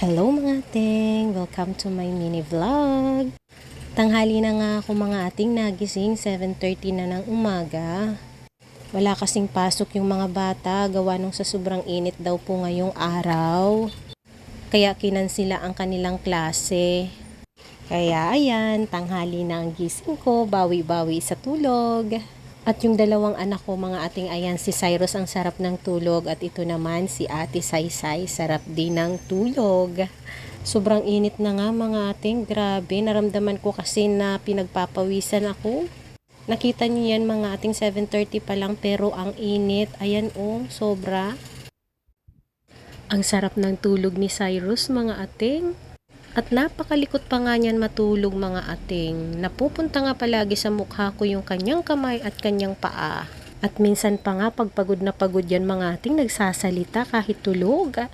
Hello mga ating! Welcome to my mini vlog! Tanghali na nga ako mga ating nagising, 7.30 na ng umaga. Wala kasing pasok yung mga bata, gawa nung sa sobrang init daw po ngayong araw. Kaya kinansila ang kanilang klase. Kaya ayan, tanghali na ang gising ko, bawi-bawi sa tulog. At yung dalawang anak ko, mga ating ayan, si Cyrus ang sarap ng tulog at ito naman si Ate Saysay, sarap din ng tulog. Sobrang init na nga mga ating, grabe, naramdaman ko kasi na pinagpapawisan ako. Nakita niyo yan mga ating 7.30 pa lang pero ang init, ayan oh, sobra. Ang sarap ng tulog ni Cyrus mga ating. At napakalikot pa nga niyan matulog mga ating. Napupunta nga palagi sa mukha ko yung kanyang kamay at kanyang paa. At minsan pa nga pagpagod na pagod yan mga ating nagsasalita kahit tulog.